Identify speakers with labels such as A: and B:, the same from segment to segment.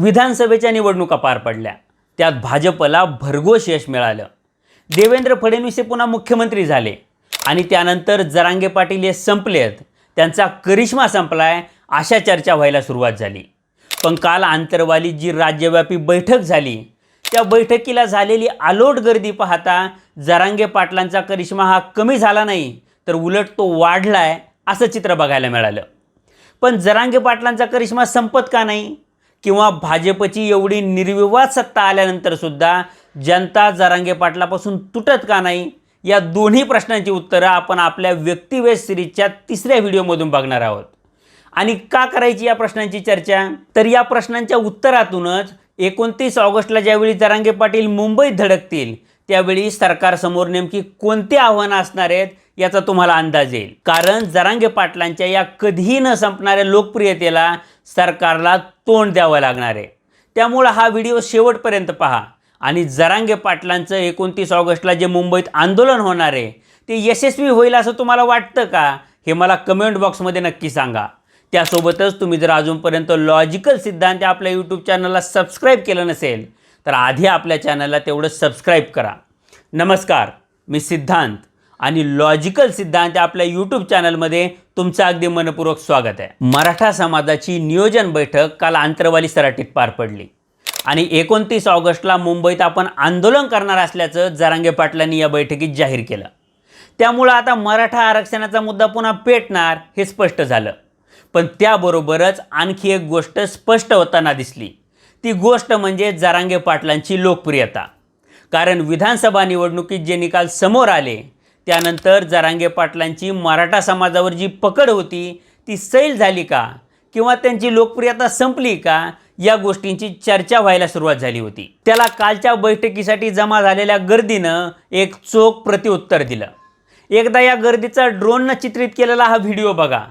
A: विधानसभेच्या निवडणुका पार पडल्या. त्यात भाजपला भरघोस यश मिळालं. देवेंद्र फडणवीस हे पुन्हा मुख्यमंत्री झाले. आणि त्यानंतर जरांगे पाटील हे संपलेत. त्यांचा करिश्मा संपलाय अशा चर्चा व्हायला सुरुवात झाली. पण काल आंतरवाली जी राज्यव्यापी बैठक झाली त्या बैठकीला झालेली आलोट गर्दी पाहता जरांगे पाटलांचा करिश्मा हा कमी झाला नाही तर उलट तो वाढलाय असं चित्र बघायला मिळालं. पण जरांगे पाटलांचा करिश्मा संपत का नाही? किंवा भाजपची एवढी निर्विवाद सत्ता आल्यानंतर सुद्धा जनता जरांगे पाटलापासून तुटत का नाही? या दोन्ही प्रश्नांची उत्तरं आपण आपल्या व्यक्तिवेश सिरीजच्या तिसऱ्या व्हिडिओमधून बघणार आहोत. आणि का करायची या प्रश्नांची चर्चा? तर या प्रश्नांच्या उत्तरातूनच एकोणतीस ऑगस्टला ज्यावेळी जरांगे पाटील मुंबईत धडकतील त्यावेळी सरकारसमोर नेमकी कोणती आव्हानं असणार आहेत याचा तुम्हाला अंदाज येईल. कारण जरांगे पाटलांच्या या कधीही न संपणाऱ्या लोकप्रियतेला सरकारला तोंड द्यावं लागणार आहे. त्यामुळं हा व्हिडिओ शेवटपर्यंत पहा. आणि जरांगे पाटलांचं एकोणतीस ऑगस्टला जे मुंबईत आंदोलन होणार आहे ते यशस्वी होईल असं तुम्हाला वाटतं का? हे मला कमेंट बॉक्समध्ये नक्की सांगा. त्यासोबतच तुम्ही जर अजूनपर्यंत लॉजिकल सिद्धांत आपल्या यूट्यूब चॅनलला सबस्क्राईब केलं नसेल तर आधी आपल्या चॅनलला तेवढं सबस्क्राईब करा. नमस्कार मी सिद्धांत आणि लॉजिकल सिद्धांत आपल्या यूट्यूब चॅनलमध्ये तुमचं अगदी मनपूर्वक स्वागत आहे. मराठा समाजाची नियोजन बैठक काल आंतरवाली सराटीत पार पडली. आणि एकोणतीस ऑगस्टला मुंबईत आपण आंदोलन करणार असल्याचं जरांगे पाटलांनी या बैठकीत जाहीर केलं. त्यामुळं आता मराठा आरक्षणाचा मुद्दा पुन्हा पेटणार हे स्पष्ट झालं. पण त्याबरोबरच आणखी एक गोष्ट स्पष्ट होताना दिसली. ती गोष्ट म्हणजे जरांगे पाटलांची लोकप्रियता. कारण विधानसभा निवडणुकीत जे निकाल समोर आले त्यानंतर जरांगे पाटलांची मराठा समाजावर जी पकड होती ती सैल झाली का? किंवा त्यांची लोकप्रियता संपली का? या गोष्टींची चर्चा व्हायला सुरुवात झाली होती. त्याला कालच्या बैठकीसाठी जमा झालेल्या गर्दीनं एक चोख प्रतिउत्तर दिलं. एकदा या गर्दीचा ड्रोननं चित्रित केलेला हा व्हिडिओ बघा.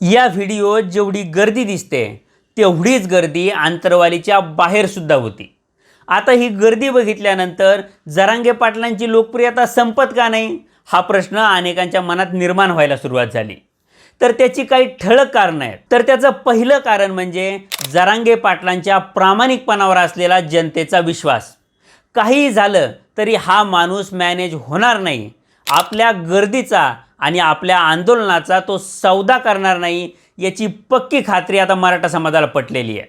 A: या व्हिडिओत जेवढी गर्दी दिसते तेवढीच गर्दी आंतरवालीच्या बाहेरसुद्धा होती. आता ही गर्दी बघितल्यानंतर जरांगे पाटलांची लोकप्रियता संपत का नाही हा प्रश्न अनेकांच्या मनात निर्माण व्हायला सुरुवात झाली. तर त्याची काही ठळक कारणं आहेत. तर त्याचं पहिलं कारण म्हणजे जरांगे पाटलांच्या प्रामाणिकपणावर असलेला जनतेचा विश्वास. काहीही झालं तरी हा माणूस मॅनेज होणार नाही. आपल्या गर्दीचा आणि आपल्या आंदोलनाचा तो सौदा करणार नाही याची पक्की खात्री आता मराठा समाजाला पटलेली आहे.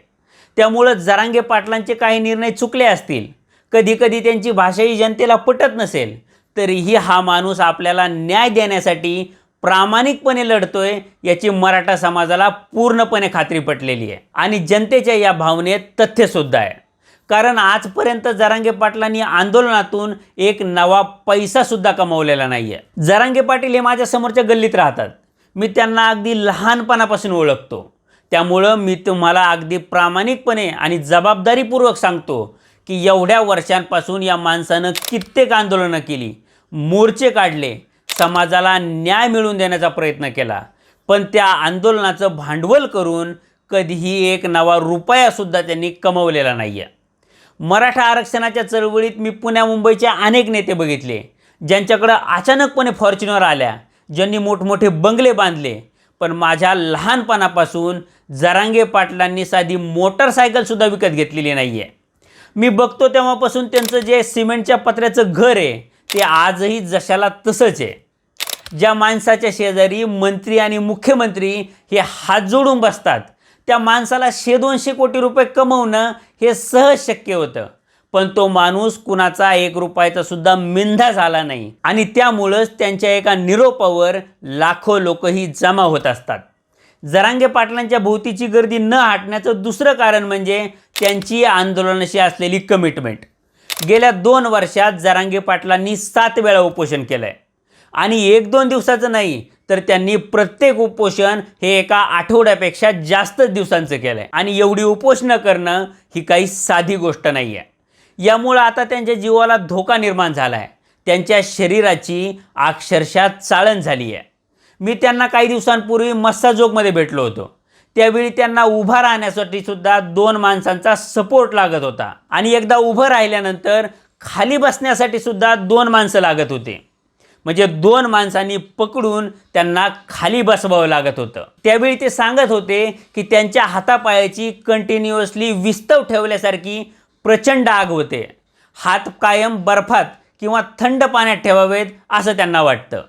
A: त्यामुळं जरांगे पाटलांचे काही निर्णय चुकले असतील कधीकधी त्यांची भाषाही जनतेला पटत नसेल तरीही हा माणूस आपल्याला न्याय देण्यासाठी प्रामाणिकपणे लढतोय याची मराठा समाजाला पूर्णपणे खात्री पटलेली आहे. आणि जनतेच्या या भावनेत तथ्यसुद्धा आहे. कारण आजपर्यंत जरांगे पाटलांनी आंदोलनातून एक नवा पैसासुद्धा कमावलेला नाही आहे जरांगे पाटील हे माझ्या समोरच्या गल्लीत राहतात. मी त्यांना अगदी लहानपणापासून ओळखतो. त्यामुळं मी तुम्हाला अगदी प्रामाणिकपणे आणि जबाबदारीपूर्वक सांगतो की एवढ्या वर्षांपासून या माणसानं कित्येक आंदोलनं केली मोर्चे काढले समाजाला न्याय मिळवून देण्याचा प्रयत्न केला. पण त्या आंदोलनाचं भांडवल करून कधीही एक नवा रुपयासुद्धा त्यांनी कमवलेला नाही आहे मराठा आरक्षणाच्या चळवळीत मी पुण्या मुंबईचे अनेक नेते बघितले ज्यांच्याकडं अचानकपणे फॉर्च्युनर आल्या ज्यांनी मोठमोठे बंगले बांधले. पण माझ्या लहानपणापासून जरांगे पाटलांनी साधी मोटरसायकलसुद्धा विकत घेतलेली नाही आहे मी बघतो तेव्हापासून त्यांचं जे सिमेंटच्या पत्र्याचं घर आहे ते आजही जशाला तसंच आहे. ज्या माणसाच्या शेजारी मंत्री आणि मुख्यमंत्री हे हात जोडून बसतात त्या माणसाला शे दोनशे कोटी रुपये कमवणं हे सहज शक्य होतं. पण तो माणूस कुणाचा एक रुपयाचा सुद्धा मिंधा झाला नाही. आणि त्यामुळंच त्यांच्या एका निरोपावर लाखो लोकही जमा होत असतात. जरांगे पाटलांच्या भोवतीची गर्दी न हटण्याचं दुसरं कारण म्हणजे त्यांची आंदोलनाशी असलेली कमिटमेंट गेल्या दोन वर्षात जरांगे पाटलांनी सात वेळा उपोषण केलं आहे आणि एक दोन दिवसाचं नाही तर त्यांनी प्रत्येक उपोषण हे एका आठवड्यापेक्षा जास्त दिवसांचं केलं आहे आणि एवढी उपोषणं करणं ही काही साधी गोष्ट नाही आहे यामुळं आता त्यांच्या जीवाला धोका निर्माण झाला आहे त्यांच्या शरीराची अक्षरशः चाळण झाली आहे मी त्यांना काही दिवसांपूर्वी मस्साजोगमध्ये भेटलो होतो. त्यावेळी त्यांना उभा राहण्यासाठी सुद्धा दोन माणसांचा सपोर्ट लागत होता. आणि एकदा उभं राहिल्यानंतर खाली बसण्यासाठी सुद्धा दोन माणसं लागत होते. म्हणजे दोन माणसांनी पकडून त्यांना खाली बसवावं लागत होतं. त्यावेळी ते सांगत होते की त्यांच्या हातापायाची कंटिन्युअसली विस्तव ठेवल्यासारखी प्रचंड आग होते. हात कायम बर्फात किंवा थंड पाण्यात ठेवावेत असं त्यांना वाटतं.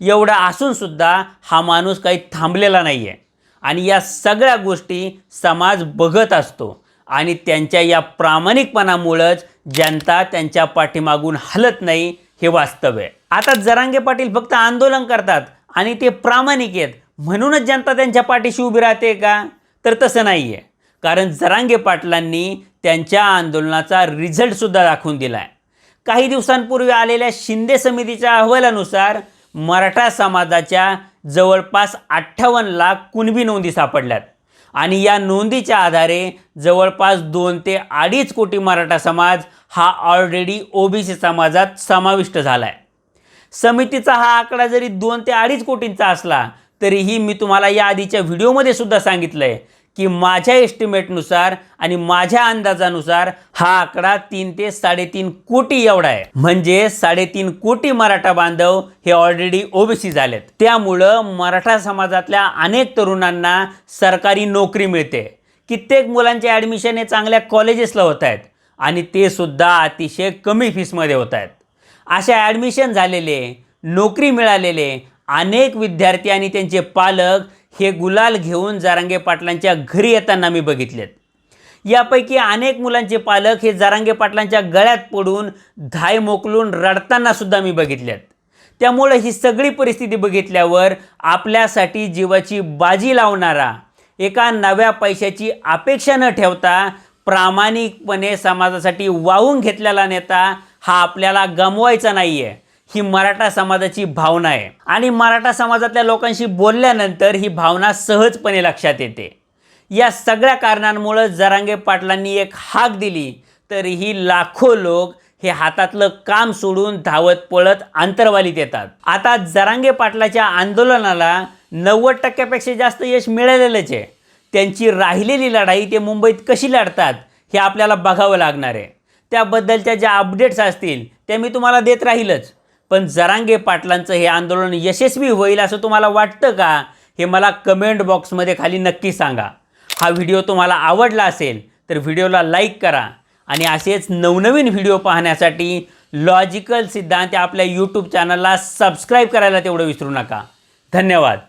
A: एवढं असूनसुद्धा हा माणूस काही थांबलेला नाही आहे आणि या सगळ्या गोष्टी समाज बघत असतो. आणि त्यांच्या या प्रामाणिकपणामुळंच जनता त्यांच्या पाठीमागून हलत नाही हे वास्तव आहे. आता जरांगे पाटील फक्त आंदोलन करतात आणि ते प्रामाणिक आहेत. म्हणूनच जनता त्यांच्या पाठीशी उभी राहते का? तर तसं नाही आहे कारण जरांगे पाटलांनी त्यांच्या आंदोलनाचा रिझल्टसुद्धा दाखवून दिला आहे काही दिवसांपूर्वी आलेल्या शिंदे समितीच्या अहवालानुसार मराठा समाजाच्या जवळपास अठ्ठावन्न लाख कुणबी नोंदी सापडल्यात. आणि या नोंदीच्या आधारे जवळपास दोन ते अडीच कोटी मराठा समाज हा ऑलरेडी ओबीसी समाजात समाविष्ट झाला आहे समितीचा हा आकडा जरी दोन ते अडीच कोटींचा असला तरीही मी तुम्हाला या आधीच्या व्हिडिओमध्ये सुद्धा सांगितलं आहे की माझ्या एस्टिमेटनुसार आणि माझ्या अंदाजानुसार हा आकडा तीन ते साडेतीन कोटी एवढा आहे. म्हणजे साडेतीन कोटी मराठा बांधव हे ऑलरेडी ओबीसी झालेत. त्यामुळं मराठा समाजातल्या अनेक तरुणांना सरकारी नोकरी मिळते. कित्येक मुलांचे ॲडमिशन हे चांगल्या कॉलेजेसला होत आहेत आणि ते सुद्धा अतिशय कमी फीसमध्ये होत आहेत. अशा ॲडमिशन झालेले नोकरी मिळालेले अनेक विद्यार्थी आणि त्यांचे पालक हे गुलाल घेऊन जारांगे पाटलांच्या घरी येताना मी बघितलेत. यापैकी अनेक मुलांचे पालक हे जारांगे पाटलांच्या गळ्यात पडून धाय मोकलून रडताना सुद्धा मी बघितल्यात त्यामुळं ही सगळी परिस्थिती बघितल्यावर आपल्यासाठी जीवाची बाजी लावणारा एका नव्या पैशाची अपेक्षा न ठेवता प्रामाणिकपणे समाजासाठी वाहून घेतलेला नेता हा आपल्याला गमवायचा नाही आहे ही मराठा समाजाची भावना आहे. आणि मराठा समाजातल्या लोकांशी बोलल्यानंतर ही भावना सहजपणे लक्षात येते. या सगळ्या कारणांमुळं जरांगे पाटलांनी एक हाक दिली तरीही लाखो लोक हे हातातलं काम सोडून धावत पळत आंतरवालीत येतात. आता जरांगे पाटलाच्या आंदोलनाला नव्वद टक्क्यापेक्षा जास्त यश मिळालेलंच आहे. त्यांची राहिलेली लढाई ते मुंबईत कशी लढतात हे आपल्याला बघावं लागणार आहे. त्याबद्दलच्या ज्या अपडेट्स असतील त्या मी तुम्हाला देत राहीलच. पण जरांगे पाटलांचं हे आंदोलन यशस्वी होईल असं तुम्हाला वाटतं का? हे मला कमेंट बॉक्समध्ये खाली नक्की सांगा. हा व्हिडिओ तुम्हाला आवडला असेल तर व्हिडिओला लाईक करा. आणि असेच नवनवीन व्हिडिओ पाहण्यासाठी लॉजिकल सिद्धांत आपल्या यूट्यूब चॅनलला सबस्क्राईब करायला तेवढं विसरू नका. धन्यवाद.